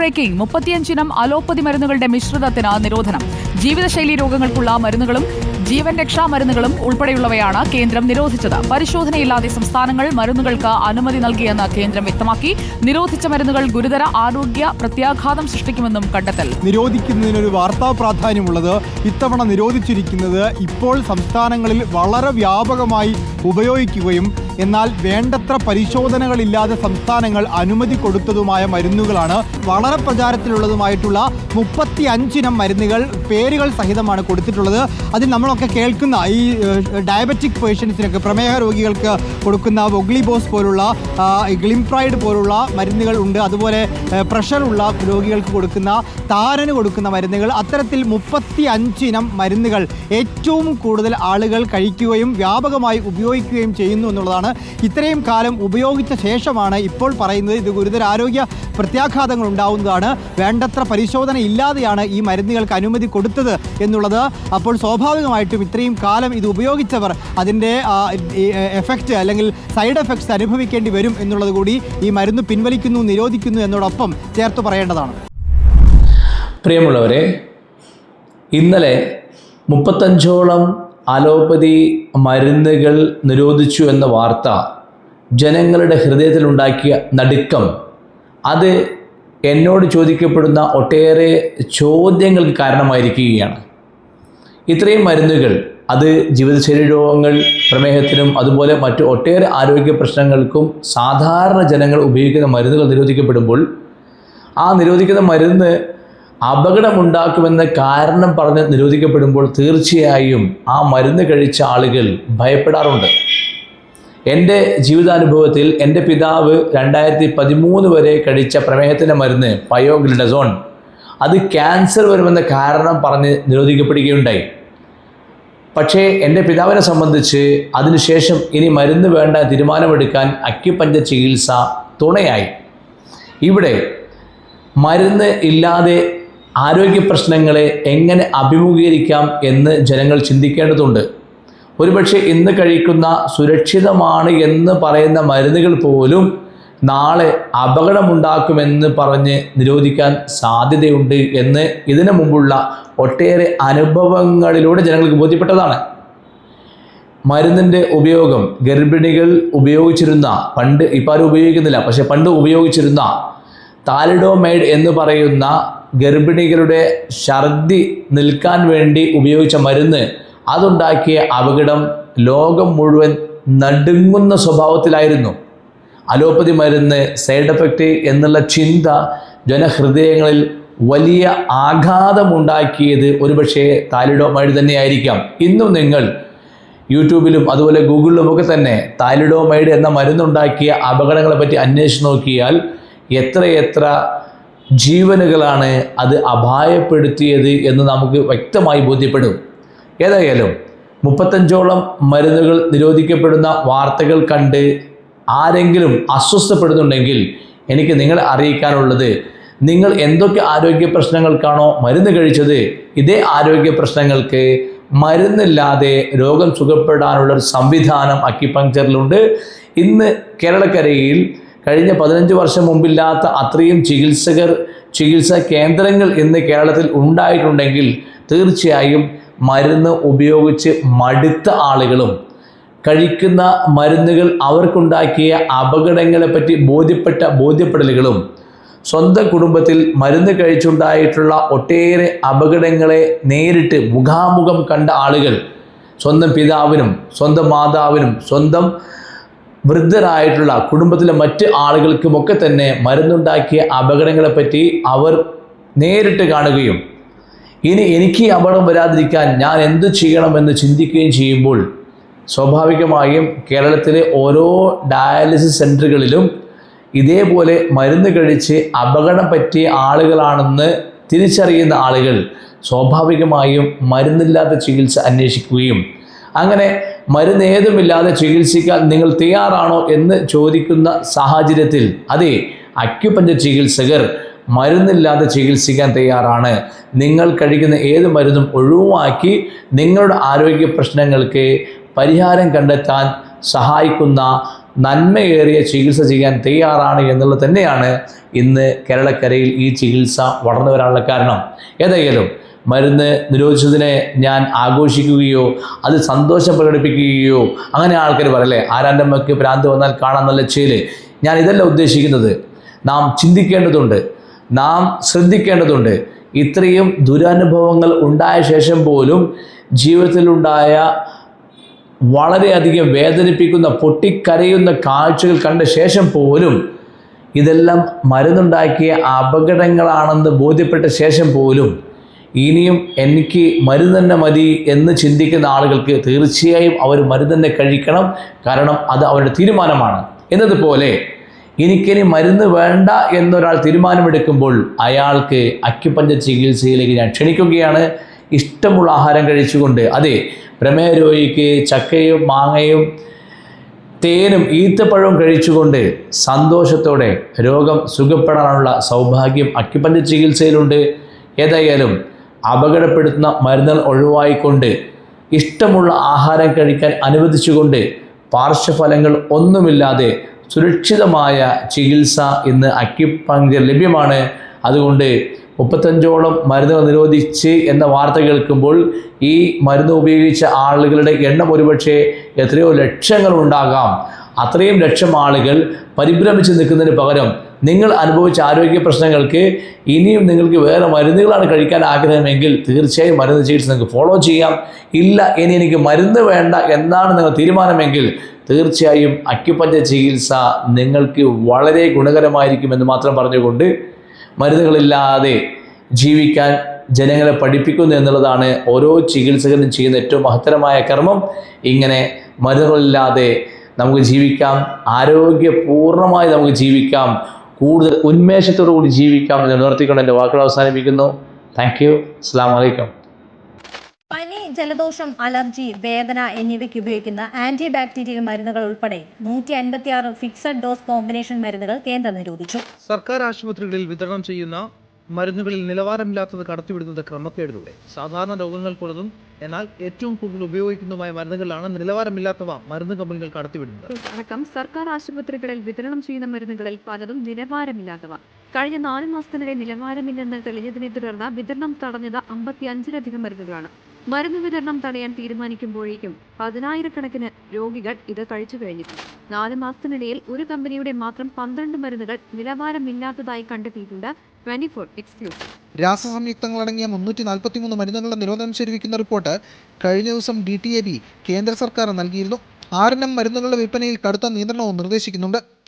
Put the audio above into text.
Breaking മുപ്പത്തിയഞ്ചിനം allopathy മരുന്നുകളുടെ മിശ്രിതത്തിന് നിരോധനം. ജീവിതശൈലി രോഗങ്ങൾക്കുള്ള മരുന്നുകളും ജീവൻ രക്ഷാ മരുന്നുകളും ഉൾപ്പെടെയുള്ളവയാണ് കേന്ദ്രം നിരോധിച്ചത്. പരിശോധനയില്ലാതെ സംസ്ഥാനങ്ങൾ മരുന്നുകൾക്ക് അനുമതി നൽകിയെന്ന് കേന്ദ്രം വ്യക്തമാക്കി. നിരോധിച്ച മരുന്നുകൾ ഗുരുതര ആരോഗ്യ പ്രത്യാഘാതം സൃഷ്ടിക്കുമെന്നും കണ്ടെത്തൽ. നിരോധിക്കുന്നതിനൊരു വാർത്താ പ്രാധാന്യമുള്ളത് ഇത്തവണ നിരോധിച്ചിരിക്കുന്നത് ഇപ്പോൾ സംസ്ഥാനങ്ങളിൽ വളരെ വ്യാപകമായി ഉപയോഗിക്കുകയും എന്നാൽ വേണ്ടത്ര പരിശോധനകളില്ലാതെ സംസ്ഥാനങ്ങൾ അനുമതി കൊടുത്തതുമായ മരുന്നുകളാണ് വളരെ പ്രചാരത്തിലുള്ളതുമായിട്ടുള്ള മുപ്പത്തി അഞ്ചിനം മരുന്നുകൾ പേരുകൾ സഹിതമാണ് കൊടുത്തിട്ടുള്ളത്. അതിൽ നമ്മളൊക്കെ കേൾക്കുന്ന ഈ ഡയബറ്റിക് പേഷ്യൻസിനൊക്കെ പ്രമേഹ രോഗികൾക്ക് കൊടുക്കുന്ന വൊഗ്ലിബോസ് പോലുള്ള ഗ്ലിംപ്രൈഡ് പോലുള്ള മരുന്നുകൾ ഉണ്ട്. അതുപോലെ പ്രഷറുള്ള രോഗികൾക്ക് കൊടുക്കുന്ന താരന് കൊടുക്കുന്ന മരുന്നുകൾ. അത്തരത്തിൽ മുപ്പത്തി അഞ്ചിനം മരുന്നുകൾ ഏറ്റവും കൂടുതൽ ആളുകൾ കഴിക്കുകയും വ്യാപകമായി ഉപയോഗിക്കുകയും ചെയ്യുന്നു എന്നുള്ളതാണ് ഇത്രയും കാലം ഉപയോഗിച്ച ശേഷമാണ് ഇപ്പോൾ പറയുന്നത് ഇത് ഗുരുതര ആരോഗ്യ പ്രത്യാഘാതങ്ങൾ ഉണ്ടാവുന്നതാണ്. വേണ്ടത്ര പരിശോധന ഇല്ലാതെയാണ് ഈ മരുന്നുകൾക്ക് അനുമതി കൊടുത്തത് എന്നുള്ളത്. അപ്പോൾ സ്വാഭാവികമായിട്ടും ഇത്രയും കാലം ഇത് ഉപയോഗിച്ചവർ അതിന്റെ എഫക്റ്റ് അല്ലെങ്കിൽ സൈഡ് എഫക്ട്സ് അനുഭവിക്കേണ്ടി വരും എന്നുള്ളത് കൂടി ഈ മരുന്ന് പിൻവലിക്കുന്നു നിരോധിക്കുന്നു എന്നോടൊപ്പം ചേർത്ത് പറയേണ്ടതാണ്. പ്രിയമുള്ളവരെ ഇന്നലെ മുപ്പത്തഞ്ചോളം അലോപ്പതി മരുന്നുകൾ നിരോധിച്ചു എന്ന വാർത്ത ജനങ്ങളുടെ ഹൃദയത്തിലുണ്ടാക്കിയ നടുക്കം. അത് എന്നോട് ചോദിക്കപ്പെടുന്ന ഒട്ടേറെ ചോദ്യങ്ങൾക്ക് കാരണമായിരിക്കുകയാണ്. ഇത്രയും മരുന്നുകൾ അത് ജീവിതശൈലി രോഗങ്ങൾ പ്രമേഹത്തിനും അതുപോലെ മറ്റു ഒട്ടേറെ ആരോഗ്യ പ്രശ്നങ്ങൾക്കും സാധാരണ ജനങ്ങൾ ഉപയോഗിക്കുന്ന മരുന്നുകൾ നിരോധിക്കപ്പെടുമ്പോൾ ആ നിരോധിക്കുന്ന മരുന്ന് അപകടമുണ്ടാക്കുമെന്ന കാരണം പറഞ്ഞ് നിരോധിക്കപ്പെടുമ്പോൾ തീർച്ചയായും ആ മരുന്ന് കഴിച്ച ആളുകൾ ഭയപ്പെടാറുണ്ട്. എന്റെ ജീവിതാനുഭവത്തിൽ എന്റെ പിതാവ് രണ്ടായിരത്തി പതിമൂന്ന് വരെ കഴിച്ച പ്രമേഹത്തിന്റെ മരുന്ന് പയോഗ്ലിഡസോൺ. അത് ക്യാൻസർ വരുമെന്ന കാരണം പറഞ്ഞ് നിരോധിക്കപ്പെടുകയുണ്ടായി. പക്ഷേ എന്റെ പിതാവിനെ സംബന്ധിച്ച് അതിനുശേഷം ഇനി മരുന്ന് വേണ്ട തീരുമാനമെടുക്കാൻ അക്യുപഞ്ച ചികിത്സ തുണയായി. ഇവിടെ മരുന്ന് ഇല്ലാതെ ആരോഗ്യ പ്രശ്നങ്ങളെ എങ്ങനെ അഭിമുഖീകരിക്കാം എന്ന് ജനങ്ങൾ ചിന്തിക്കേണ്ടതുണ്ട്. ഒരുപക്ഷെ ഇന്ന് കഴിക്കുന്ന സുരക്ഷിതമാണ് എന്ന് പറയുന്ന മരുന്നുകൾ പോലും നാളെ അപകടമുണ്ടാക്കുമെന്ന് പറഞ്ഞ് നിരോധിക്കാൻ സാധ്യതയുണ്ട് എന്ന് ഇതിനു മുമ്പുള്ള ഒട്ടേറെ അനുഭവങ്ങളിലൂടെ ജനങ്ങൾക്ക് ബോധ്യപ്പെട്ടതാണ്. മരുന്നിന്റെ ഉപയോഗം ഗർഭിണികൾ ഉപയോഗിച്ചിരുന്ന പണ്ട് ഇപ്പോൾ ആരും ഉപയോഗിക്കുന്നില്ല പക്ഷേ പണ്ട് ഉപയോഗിച്ചിരുന്ന താലിഡോമൈഡ് എന്ന് പറയുന്ന ഗർഭിണികളുടെ ഛർദി നിൽക്കാൻ വേണ്ടി ഉപയോഗിച്ച മരുന്ന് അതുണ്ടാക്കിയ അപകടം ലോകം മുഴുവൻ നടുങ്ങുന്ന സ്വഭാവത്തിലായിരുന്നു. അലോപ്പതി മരുന്ന് സൈഡ് എഫക്റ്റ് എന്നുള്ള ചിന്ത ജനഹൃദയങ്ങളിൽ വലിയ ആഘാതമുണ്ടാക്കിയത് ഒരുപക്ഷെ താലിഡോമൈഡ് തന്നെയായിരിക്കാം. ഇന്നും നിങ്ങൾ യൂട്യൂബിലും അതുപോലെ ഗൂഗിളിലുമൊക്കെ തന്നെ താലിഡോമൈഡ് എന്ന മരുന്നുണ്ടാക്കിയ അപകടങ്ങളെ പറ്റി അന്വേഷിച്ച് നോക്കിയാൽ എത്രയെത്ര ജീവനുകളാണ് അത് അപായപ്പെടുത്തിയത് എന്ന് നമുക്ക് വ്യക്തമായി ബോധ്യപ്പെടും. ഏതായാലും മുപ്പത്തഞ്ചോളം മരുന്നുകൾ നിരോധിക്കപ്പെടുന്ന വാർത്തകൾ കണ്ട് ആരെങ്കിലും അസ്വസ്ഥപ്പെടുന്നുണ്ടെങ്കിൽ എനിക്ക് നിങ്ങളെ അറിയിക്കാനുള്ളത് നിങ്ങൾ എന്തൊക്കെ ആരോഗ്യ പ്രശ്നങ്ങൾക്കാണോ മരുന്ന് കഴിച്ചത് ഇതേ ആരോഗ്യ പ്രശ്നങ്ങൾക്ക് മരുന്നില്ലാതെ രോഗം സുഖപ്പെടാനുള്ള ഒരു സംവിധാനം അക്യുപങ്ക്ചറിലുണ്ട് ഇന്ന് കേരളക്കരയിൽ കഴിഞ്ഞ പതിനഞ്ച് വർഷം മുമ്പില്ലാത്ത അത്രയും ചികിത്സകർ ചികിത്സാ കേന്ദ്രങ്ങൾ ഇന്ന് കേരളത്തിൽ ഉണ്ടായിട്ടുണ്ടെങ്കിൽ തീർച്ചയായും മരുന്ന് ഉപയോഗിച്ച് മടുത്ത ആളുകളും കഴിക്കുന്ന മരുന്നുകൾ അവർക്കുണ്ടാക്കിയ അപകടങ്ങളെപ്പറ്റി ബോധ്യപ്പെട്ട ബോധ്യപ്പെടലുകളും സ്വന്തം കുടുംബത്തിൽ മരുന്ന് കഴിച്ചുണ്ടായിട്ടുള്ള ഒട്ടേറെ അപകടങ്ങളെ നേരിട്ട് മുഖാമുഖം കണ്ട ആളുകൾ സ്വന്തം പിതാവിനും സ്വന്തം മാതാവിനും സ്വന്തം വൃദ്ധരായിട്ടുള്ള കുടുംബത്തിലെ മറ്റ് ആളുകൾക്കുമൊക്കെ തന്നെ മരുന്നുണ്ടാക്കിയ അപകടങ്ങളെപ്പറ്റി അവർ നേരിട്ട് കാണുകയും ഇനി എനിക്ക് അപകടം വരാതിരിക്കാൻ ഞാൻ എന്ത് ചെയ്യണമെന്ന് ചിന്തിക്കുകയും ചെയ്യുമ്പോൾ സ്വാഭാവികമായും കേരളത്തിലെ ഓരോ ഡയാലിസിസ് സെന്ററുകളിലും ഇതേപോലെ മരുന്ന് കഴിച്ച് അപകടം പറ്റിയ ആളുകളാണെന്ന് തിരിച്ചറിയുന്ന ആളുകൾ സ്വാഭാവികമായും മരുന്നില്ലാത്ത ചികിത്സ അന്വേഷിക്കുകയും അങ്ങനെ മരുന്ന് ഏതുമില്ലാതെ ചികിത്സിക്കാൻ നിങ്ങൾ തയ്യാറാണോ എന്ന് ചോദിക്കുന്ന സാഹചര്യത്തിൽ അതെ അക്യുപഞ്ചർ ചികിത്സകർ മരുന്നില്ലാതെ ചികിത്സിക്കാൻ തയ്യാറാണ്. നിങ്ങൾ കഴിക്കുന്ന ഏത് മരുന്നും ഒഴിവാക്കി നിങ്ങളുടെ ആരോഗ്യ പ്രശ്നങ്ങൾക്ക് പരിഹാരം കണ്ടെത്താൻ സഹായിക്കുന്ന നന്മയേറിയ ചികിത്സ ചെയ്യാൻ തയ്യാറാണ് എന്നുള്ളത് തന്നെയാണ് ഇന്ന് കേരളക്കരയിൽ ഈ ചികിത്സ വളർന്നു വരാനുള്ള കാരണം. ഏതായാലും മരുന്ന് നിരോധിച്ചതിനെ ഞാൻ ആഘോഷിക്കുകയോ അത് സന്തോഷം പ്രകടിപ്പിക്കുകയോ അങ്ങനെ ആൾക്കാർ പറയല്ലേ ആരാന്റെ അമ്മയ്ക്ക് ഭ്രാന്ത് വന്നാൽ കാണാൻ നല്ല ചേൽ ഞാൻ ഇതല്ല ഉദ്ദേശിക്കുന്നത്. നാം ചിന്തിക്കേണ്ടതുണ്ട്. നാം ശ്രദ്ധിക്കേണ്ടതുണ്ട്. ഇത്രയും ദുരനുഭവങ്ങൾ ഉണ്ടായ ശേഷം പോലും ജീവിതത്തിലുണ്ടായ വളരെയധികം വേദനിപ്പിക്കുന്ന പൊട്ടിക്കരയുന്ന കാഴ്ചകൾ കണ്ട ശേഷം പോലും ഇതെല്ലാം മരുന്നുണ്ടാക്കിയ അപകടങ്ങളാണെന്ന് ബോധ്യപ്പെട്ട ശേഷം പോലും ഇനിയും എനിക്ക് മരുന്ന് മതി എന്ന് ചിന്തിക്കുന്ന ആളുകൾക്ക് തീർച്ചയായും അവർ മരുന്ന് കഴിക്കണം. കാരണം അത് അവരുടെ തീരുമാനമാണ്. എന്നതുപോലെ എനിക്കിനി മരുന്ന് വേണ്ട എന്നൊരാൾ തീരുമാനമെടുക്കുമ്പോൾ അയാൾക്ക് അക്യുപഞ്ച ചികിത്സയിലേക്ക് ഞാൻ ക്ഷണിക്കുകയാണ്. ഇഷ്ടമുള്ള ആഹാരം കഴിച്ചുകൊണ്ട്. അതെ പ്രമേഹ രോഗിക്ക് ചക്കയും മാങ്ങയും തേനും ഈത്തപ്പഴവും കഴിച്ചുകൊണ്ട് സന്തോഷത്തോടെ രോഗം സുഖപ്പെടാനുള്ള സൗഭാഗ്യം അക്യുപഞ്ച ചികിത്സയിലുണ്ട്. ഏതായാലും അപകടപ്പെടുത്തുന്ന മരുന്നുകൾ ഒഴിവായിക്കൊണ്ട് ഇഷ്ടമുള്ള ആഹാരം കഴിക്കാൻ അനുവദിച്ചുകൊണ്ട് പാർശ്വഫലങ്ങൾ ഒന്നുമില്ലാതെ സുരക്ഷിതമായ ചികിത്സ ഇന്ന് അക്യുപങ്ക്ചർ ലഭ്യമാണ്. അതുകൊണ്ട് മുപ്പത്തഞ്ചോളം മരുന്നുകൾ നിരോധിച്ച് എന്ന വാർത്ത കേൾക്കുമ്പോൾ ഈ മരുന്ന് ഉപയോഗിച്ച ആളുകളുടെ എണ്ണം ഒരുപക്ഷെ എത്രയോ ലക്ഷങ്ങൾ ഉണ്ടാകാം. അത്രയും ലക്ഷം ആളുകൾ പരിഭ്രമിച്ച് നിൽക്കുന്നതിന് പകരം നിങ്ങൾ അനുഭവിച്ച ആരോഗ്യ പ്രശ്നങ്ങൾക്ക് ഇനിയും നിങ്ങൾക്ക് വേറെ മരുന്നുകളാണ് കഴിക്കാൻ ആഗ്രഹമെങ്കിൽ തീർച്ചയായും മരുന്ന് ചികിത്സ നിങ്ങൾക്ക് ഫോളോ ചെയ്യാം. ഇല്ല ഇനി എനിക്ക് മരുന്ന് വേണ്ട എന്നാണ് നിങ്ങൾ തീരുമാനമെങ്കിൽ തീർച്ചയായും അക്യുപഞ്ച ചികിത്സ നിങ്ങൾക്ക് വളരെ ഗുണകരമായിരിക്കുമെന്ന് മാത്രം പറഞ്ഞുകൊണ്ട് മരുന്നുകളില്ലാതെ ജീവിക്കാൻ ജനങ്ങളെ പഠിപ്പിക്കുന്നു എന്നുള്ളതാണ് ഓരോ ചികിത്സകനും ചെയ്യുന്ന ഏറ്റവും മഹത്തരമായ കർമ്മം. ഇങ്ങനെ മരുന്നുകളില്ലാതെ നമുക്ക് ജീവിക്കാം. ആരോഗ്യപൂർണമായി നമുക്ക് ജീവിക്കാം. കൂടുതൽ ഉന്മേഷത്തോടു കൂടി ജീവിക്കാം എന്ന് നിർത്തിക്കൊണ്ട് എന്റെ വാക്കുകൾ അവസാനിപ്പിക്കുന്നു. താങ്ക് യു അസ്സാം വലൈക്കും പനി ജലദോഷം അലർജി വേദന എന്നിവയ്ക്ക് ഉപയോഗിക്കുന്ന ആന്റി ബാക്ടീരിയൽ മരുന്നുകൾ ഉൾപ്പെടെ നൂറ്റി അൻപത്തി ആറ് ഫിക്സഡ് ഡോസ് കോമ്പിനേഷൻ മരുന്നുകൾ കേന്ദ്രം നിരോധിച്ചു. സർക്കാർ ആശുപത്രികളിൽ വിതരണം ചെയ്യുന്ന മരുന്നുകളിൽ നിലവാരമില്ലാത്തത് കടത്തിവിടുന്നത് ക്രമക്കേടിലൂടെ. സാധാരണ രോഗങ്ങൾക്കുള്ളതും എന്നാൽ ഏറ്റവും കൂടുതൽ ഉപയോഗിക്കുന്നതുമായ മരുന്നുകളാണ് നിലവാരമില്ലാത്തവ മരുന്ന് കമ്പനികൾ കടത്തിവിടുന്നത്. അടക്കം സർക്കാർ ആശുപത്രികളിൽ വിതരണം ചെയ്യുന്ന മരുന്നുകളിൽ പലതും നിലവാരമില്ലാത്തവ. കഴിഞ്ഞ നാല് മാസത്തിനിടെ നിലവാരമില്ലെന്ന് തെളിഞ്ഞതിനെ തുടർന്ന് വിതരണം തടഞ്ഞത് അമ്പത്തിയഞ്ചിലധികം മരുന്നുകളാണ്. മരുന്ന് വിതരണം തടയാൻ തീരുമാനിക്കുമ്പോഴേക്കും പതിനായിരക്കണക്കിന് രോഗികൾ ഇത് കഴിച്ചു കഴിഞ്ഞിട്ടുണ്ട് നാല് മാസത്തിനിടയിൽ ഒരു കമ്പനിയുടെ മാത്രം പന്ത്രണ്ട് മരുന്നുകൾ നിലവാരമില്ലാത്തതായി കണ്ടെത്തിയിട്ടുണ്ട് ട്വന്റി ഫോർ എക്സ്ക്ലൂസീവ്. രാസസംയുക്തങ്ങളടങ്ങിയ മുന്നൂറ്റി നാൽപ്പത്തിമൂന്ന് മരുന്നുകളുടെ നിരോധനം ശരിവിക്കുന്ന റിപ്പോർട്ട് കഴിഞ്ഞ ദിവസം ഡി ടി എ ബി കേന്ദ്ര സർക്കാർ നൽകിയിരുന്നു. ആറിനം മരുന്നുകളുടെ വിൽപ്പനയിൽ കടുത്ത നിയന്ത്രണവും നിർദ്ദേശിക്കുന്നുണ്ട്.